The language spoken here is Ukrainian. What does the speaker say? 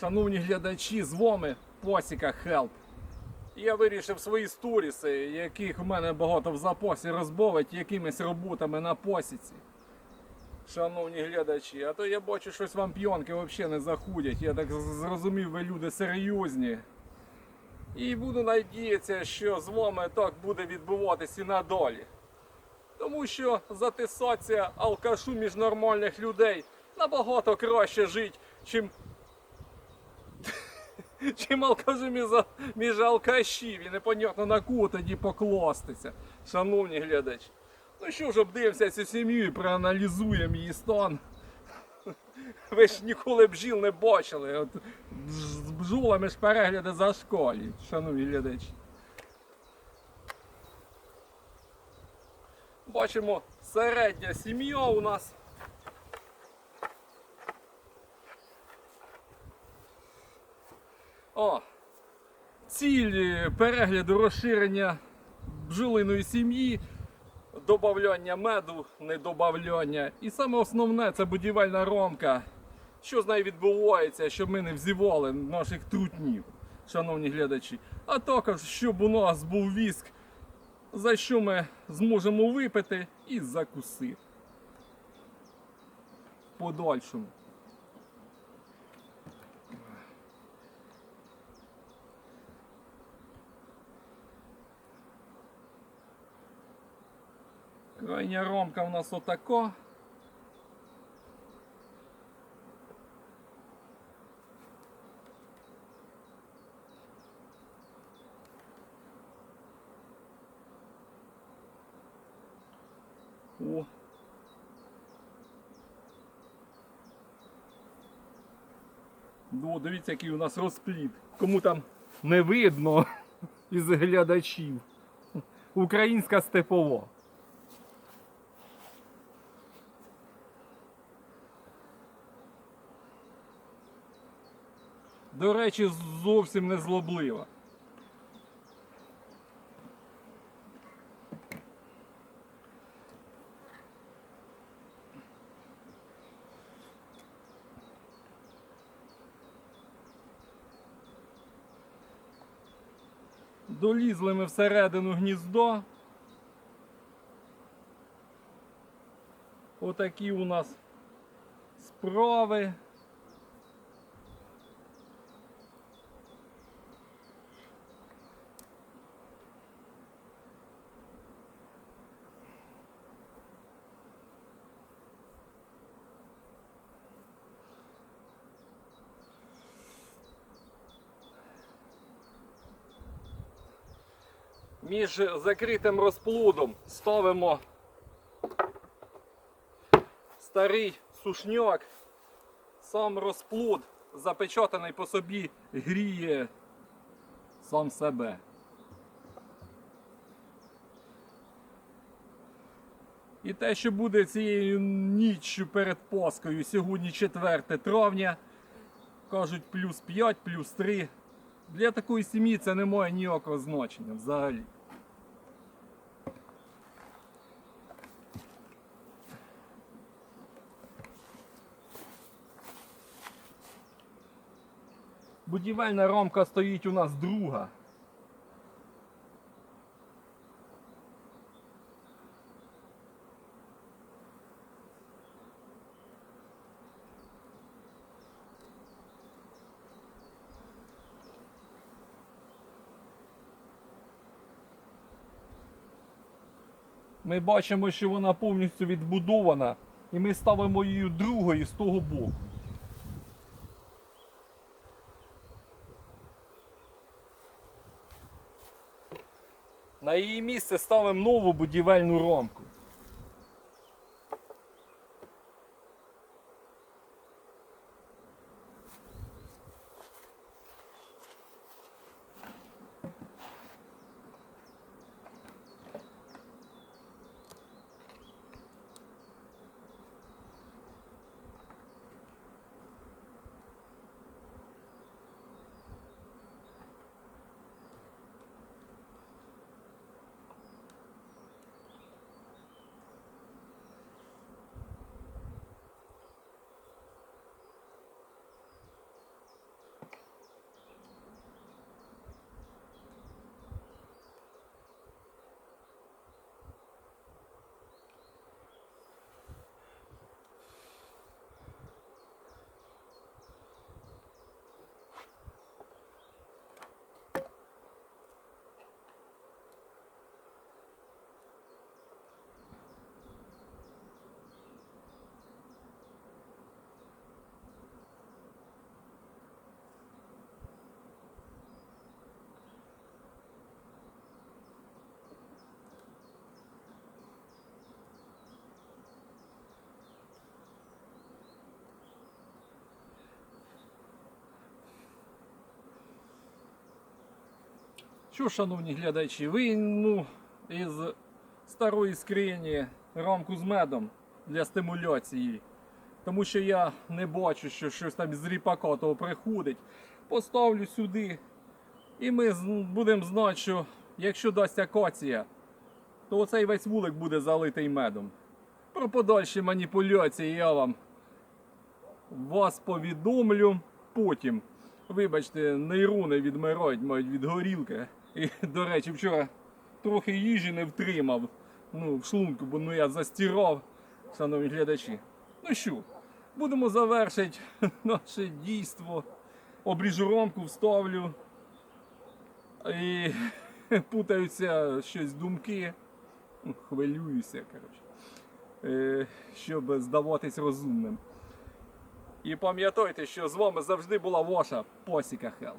Шановні глядачі, з вами Посіка Хелп. Я вирішив свої сторіси, яких в мене багато в запасі розбавити якимись роботами на посіці. Шановні глядачі, а то я бачу, щось вам п'йонки взагалі не заходять. Я так зрозумів, ви люди серйозні. І буду надіятися, що з вами так буде відбуватися і надалі. Тому що затисація алкашу між нормальних людей набагато краще жить, чим чим алкашу між, алкашів. І непонятно на кого тоді покластися, шановні глядачі. Ну що ж, обдивимося цю сім'ю і проаналізуємо її стан. Ви ж ніколи бджіл не бачили. От з бджолами ж перегляди за школі, шановні глядачі. Бачимо середня сім'я у нас. О, ціль перегляду розширення бджолиної сім'ї, додавання меду, не. І саме основне це будівельна ромка. Що з нею відбувається, щоб ми не взівали наших трутнів, шановні глядачі. А також, щоб у нас був віск, за що ми зможемо випити і закусити. Подальшому. Крайня ромка у нас отако. О. Ну, дивіться, який у нас розплід. Кому там не видно із глядачів. Українська степова. До речі, зовсім не злоблива. Долізли ми всередину гніздо. Отакі у нас справи. Між закритим розплодом ставимо старий сушняк. Сам розплод запечатаний по собі гріє сам себе. І те, що буде цією ніччю перед Паскою, сьогодні 4 травня, кажуть плюс 5, плюс 3. Для такої сім'ї це не має ніякого значення взагалі. Будівельна рамка стоїть у нас друга. Ми бачимо, що вона повністю відбудована, і ми ставимо її другою з того боку. На її місце ставимо нову будівельну ромку. Що, шановні глядачі, ви ну, із старої скрині рамку з медом для стимуляції. Тому що я не бачу, що щось там з ріпака того приходить. Поставлю сюди. І ми будемо знати, що якщо дасть акація, то оцей весь вулик буде залитий медом. Про подальші маніпуляції я вам вас повідомлю потім. Вибачте, нейрони відмирають, мають від горілки. І, до речі, вчора трохи їжі не втримав. Ну, в шлунку, бо ну я застирав, шановні глядачі. Ну що, будемо завершити наше дійство. Обріжу ромку, вставлю. І путаються щось думки. Ну, Хвилююся, коротше. Е, щоб здаватись розумним. І пам'ятайте, що з вами завжди була ваша Посіка Хелл.